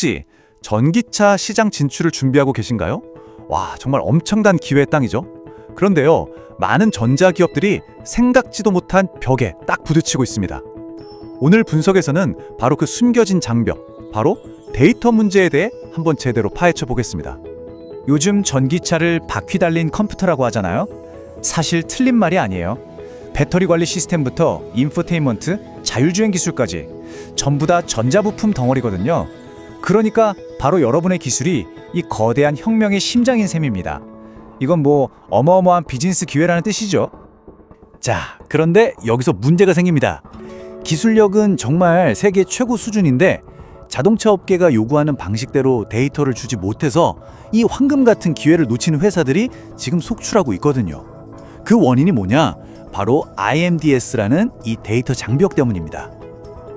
혹시 전기차 시장 진출을 준비하고 계신가요? 와, 정말 엄청난 기회의 땅이죠. 그런데요, 많은 전자기업들이 생각지도 못한 벽에 딱 부딪히고 있습니다. 오늘 분석에서는 바로 그 숨겨진 장벽, 바로 데이터 문제에 대해 한번 제대로 파헤쳐 보겠습니다. 요즘 전기차를 바퀴 달린 컴퓨터라고 하잖아요. 사실 틀린 말이 아니에요. 배터리 관리 시스템부터 인포테인먼트, 자율주행 기술까지 전부 다 전자부품 덩어리거든요. 그러니까 바로 여러분의 기술이 이 거대한 혁명의 심장인 셈입니다. 이건 뭐 어마어마한 비즈니스 기회라는 뜻이죠. 자, 그런데 여기서 문제가 생깁니다. 기술력은 정말 세계 최고 수준인데 자동차 업계가 요구하는 방식대로 데이터를 주지 못해서 이 황금 같은 기회를 놓치는 회사들이 지금 속출하고 있거든요. 그 원인이 뭐냐? 바로 IMDS라는 이 데이터 장벽 때문입니다.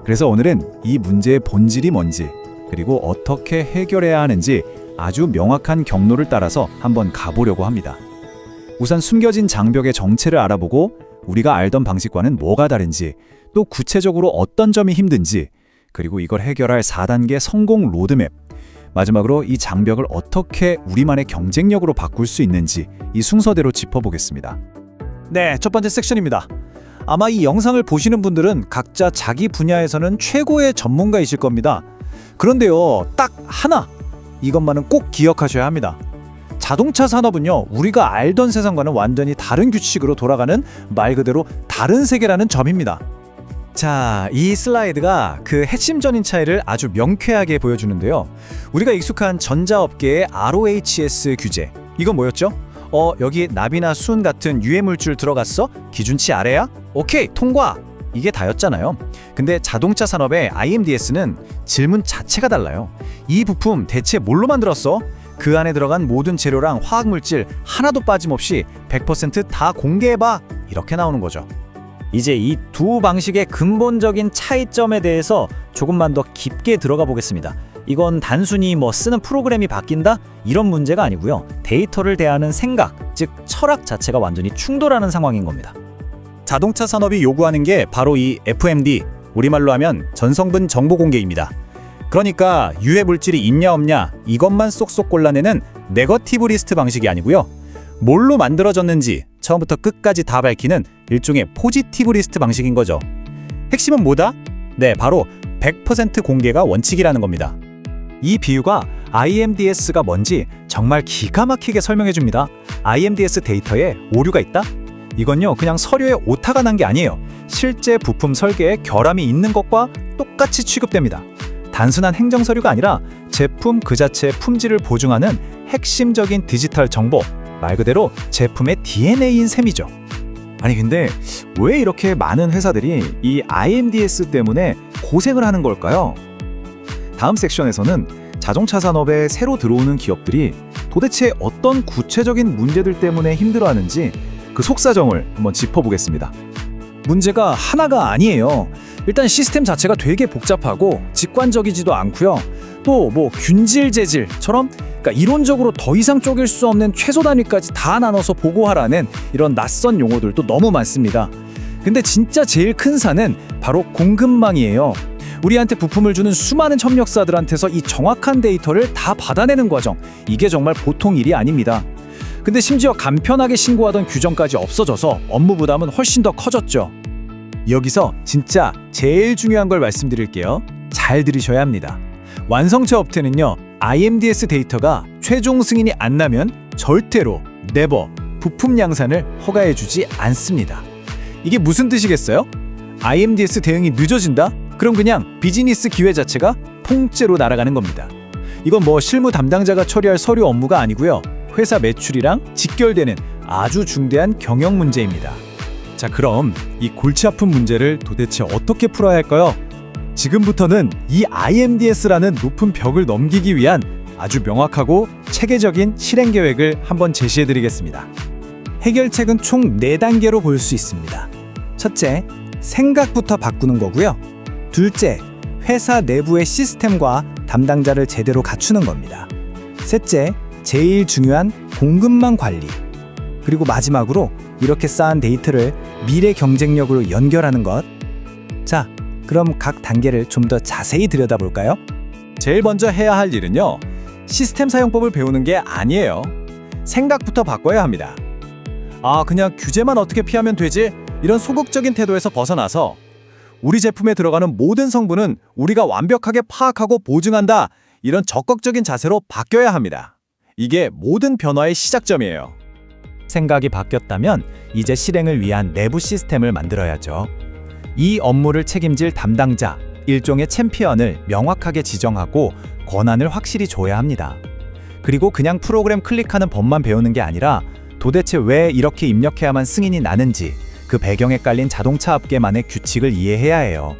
그래서 오늘은 이 문제의 본질이 뭔지 그리고 어떻게 해결해야 하는지 아주 명확한 경로를 따라서 한번 가보려고 합니다. 우선 숨겨진 장벽의 정체를 알아보고 우리가 알던 방식과는 뭐가 다른지 또 구체적으로 어떤 점이 힘든지 그리고 이걸 해결할 4단계 성공 로드맵 마지막으로 이 장벽을 어떻게 우리만의 경쟁력으로 바꿀 수 있는지 이 순서대로 짚어보겠습니다. 네, 첫 번째 섹션입니다. 아마 이 영상을 보시는 분들은 각자 자기 분야에서는 최고의 전문가이실 겁니다. 그런데요, 딱 하나 이것만은 꼭 기억하셔야 합니다. 자동차 산업은요, 우리가 알던 세상과는 완전히 다른 규칙으로 돌아가는 말 그대로 다른 세계라는 점입니다. 자, 이 슬라이드가 그 핵심 전인 차이를 아주 명쾌하게 보여주는데요. 우리가 익숙한 전자업계의 ROHS 규제. 이건 뭐였죠? 어, 여기 납이나 순 같은 유해 물질 들어갔어? 기준치 아래야? 오케이, 통과. 이게 다였잖아요. 근데 자동차 산업의 IMDS는 질문 자체가 달라요. 이 부품 대체 뭘로 만들었어? 그 안에 들어간 모든 재료랑 화학 물질 하나도 빠짐없이 100%다 공개해봐. 이렇게 나오는 거죠. 이제 이 두 방식의 근본적인 차이점에 대해서 조금만 더 깊게 들어가 보겠습니다. 이건 단순히 뭐 쓰는 프로그램이 바뀐다 이런 문제가 아니고요. 데이터를 대하는 생각, 즉 철학 자체가 완전히 충돌하는 상황인 겁니다. 자동차 산업이 요구하는 게 바로 이 FMD, 우리말로 하면 전성분 정보 공개입니다. 그러니까 유해 물질이 있냐 없냐 이것만 쏙쏙 골라내는 네거티브 리스트 방식이 아니고요. 뭘로 만들어졌는지 처음부터 끝까지 다 밝히는 일종의 포지티브 리스트 방식인 거죠. 핵심은 뭐다? 네, 바로 100% 공개가 원칙이라는 겁니다. 이 비유가 IMDS가 뭔지 정말 기가 막히게 설명해 줍니다. IMDS 데이터에 오류가 있다? 이건요, 그냥 서류에 오타가 난 게 아니에요. 실제 부품 설계에 결함이 있는 것과 똑같이 취급됩니다. 단순한 행정 서류가 아니라 제품 그 자체의 품질을 보증하는 핵심적인 디지털 정보, 말 그대로 제품의 DNA인 셈이죠. 아니 근데 왜 이렇게 많은 회사들이 이 IMDS 때문에 고생을 하는 걸까요? 다음 섹션에서는 자동차 산업에 새로 들어오는 기업들이 도대체 어떤 구체적인 문제들 때문에 힘들어하는지 그 속사정을 한번 짚어보겠습니다. 문제가 하나가 아니에요. 일단 시스템 자체가 되게 복잡하고 직관적이지도 않고요. 또 뭐 균질 재질처럼 그러니까 이론적으로 더 이상 쪼갤 수 없는 최소 단위까지 다 나눠서 보고하라는 이런 낯선 용어들도 너무 많습니다. 근데 진짜 제일 큰 산은 바로 공급망이에요. 우리한테 부품을 주는 수많은 협력사들한테서 이 정확한 데이터를 다 받아내는 과정. 이게 정말 보통 일이 아닙니다. 근데 심지어 간편하게 신고하던 규정까지 없어져서 업무 부담은 훨씬 더 커졌죠. 여기서 진짜 제일 중요한 걸 말씀드릴게요. 잘 들으셔야 합니다. 완성차 업체는요, IMDS 데이터가 최종 승인이 안 나면 절대로 네버 부품 양산을 허가해주지 않습니다. 이게 무슨 뜻이겠어요? IMDS 대응이 늦어진다? 그럼 그냥 비즈니스 기회 자체가 통째로 날아가는 겁니다. 이건 뭐 실무 담당자가 처리할 서류 업무가 아니고요. 회사 매출이랑 직결되는 아주 중대한 경영 문제입니다. 자, 그럼 이 골치 아픈 문제를 도대체 어떻게 풀어야 할까요? 지금부터는 이 IMDS라는 높은 벽을 넘기기 위한 아주 명확하고 체계적인 실행 계획을 한번 제시해 드리겠습니다. 해결책은 총 4단계로 볼 수 있습니다. 첫째, 생각부터 바꾸는 거고요. 둘째, 회사 내부의 시스템과 담당자를 제대로 갖추는 겁니다. 셋째, 제일 중요한 공급망 관리. 그리고 마지막으로 이렇게 쌓은 데이터를 미래 경쟁력으로 연결하는 것. 자, 그럼 각 단계를 좀 더 자세히 들여다볼까요? 제일 먼저 해야 할 일은요. 시스템 사용법을 배우는 게 아니에요. 생각부터 바꿔야 합니다. 아, 그냥 규제만 어떻게 피하면 되지? 이런 소극적인 태도에서 벗어나서 우리 제품에 들어가는 모든 성분은 우리가 완벽하게 파악하고 보증한다. 이런 적극적인 자세로 바뀌어야 합니다. 이게 모든 변화의 시작점이에요. 생각이 바뀌었다면 이제 실행을 위한 내부 시스템을 만들어야죠. 이 업무를 책임질 담당자, 일종의 챔피언을 명확하게 지정하고 권한을 확실히 줘야 합니다. 그리고 그냥 프로그램 클릭하는 법만 배우는 게 아니라 도대체 왜 이렇게 입력해야만 승인이 나는지 그 배경에 깔린 자동차 업계만의 규칙을 이해해야 해요.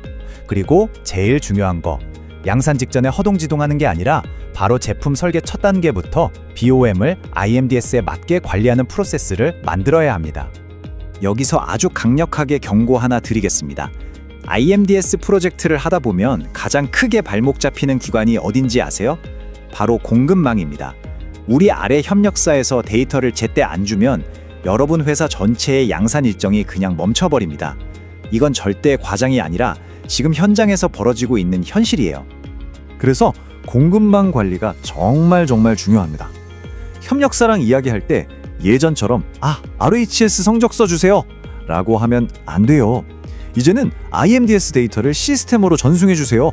그리고 제일 중요한 거, 양산 직전에 허둥지둥하는 게 아니라 바로 제품 설계 첫 단계부터 BOM을 IMDS에 맞게 관리하는 프로세스를 만들어야 합니다. 여기서 아주 강력하게 경고 하나 드리겠습니다. IMDS 프로젝트를 하다 보면 가장 크게 발목 잡히는 기관이 어딘지 아세요? 바로 공급망입니다. 우리 아래 협력사에서 데이터를 제때 안 주면 여러분 회사 전체의 양산 일정이 그냥 멈춰버립니다. 이건 절대 과장이 아니라 지금 현장에서 벌어지고 있는 현실이에요. 그래서 공급망 관리가 정말 정말 중요합니다. 협력사랑 이야기할 때 예전처럼 아, RHS 성적서 주세요. 라고 하면 안 돼요. 이제는 IMDS 데이터를 시스템으로 전송해 주세요.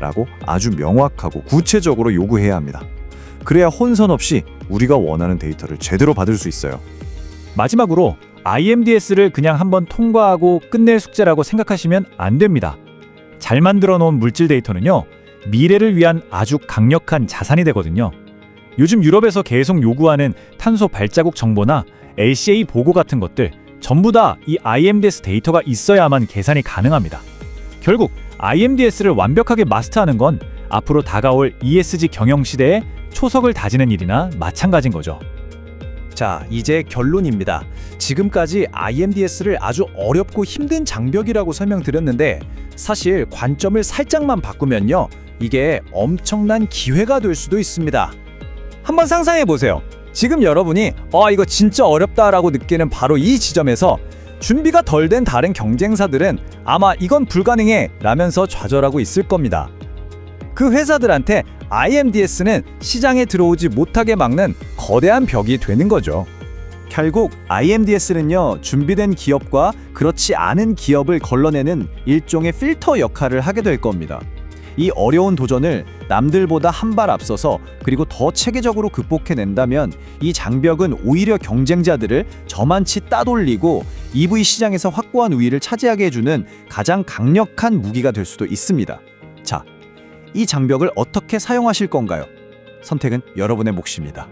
라고 아주 명확하고 구체적으로 요구해야 합니다. 그래야 혼선 없이 우리가 원하는 데이터를 제대로 받을 수 있어요. 마지막으로 IMDS를 그냥 한번 통과하고 끝낼 숙제라고 생각하시면 안 됩니다. 잘 만들어 놓은 물질 데이터는요, 미래를 위한 아주 강력한 자산이 되거든요. 요즘 유럽에서 계속 요구하는 탄소 발자국 정보나 LCA 보고 같은 것들 전부 다 이 IMDS 데이터가 있어야만 계산이 가능합니다. 결국 IMDS를 완벽하게 마스터하는 건 앞으로 다가올 ESG 경영 시대에 초석을 다지는 일이나 마찬가지인 거죠. 자, 이제 결론입니다. 지금까지 IMDS를 아주 어렵고 힘든 장벽이라고 설명드렸는데 사실 관점을 살짝만 바꾸면요. 이게 엄청난 기회가 될 수도 있습니다. 한번 상상해 보세요. 지금 여러분이 아 이거 진짜 어렵다라고 느끼는 바로 이 지점에서 준비가 덜 된 다른 경쟁사들은 아마 이건 불가능해 라면서 좌절하고 있을 겁니다. 그 회사들한테 IMDS는 시장에 들어오지 못하게 막는 거대한 벽이 되는 거죠. 결국 IMDS는요 준비된 기업과 그렇지 않은 기업을 걸러내는 일종의 필터 역할을 하게 될 겁니다. 이 어려운 도전을 남들보다 한 발 앞서서 그리고 더 체계적으로 극복해낸다면 이 장벽은 오히려 경쟁자들을 저만치 따돌리고 EV 시장에서 확고한 우위를 차지하게 해주는 가장 강력한 무기가 될 수도 있습니다. 자, 이 장벽을 어떻게 사용하실 건가요? 선택은 여러분의 몫입니다.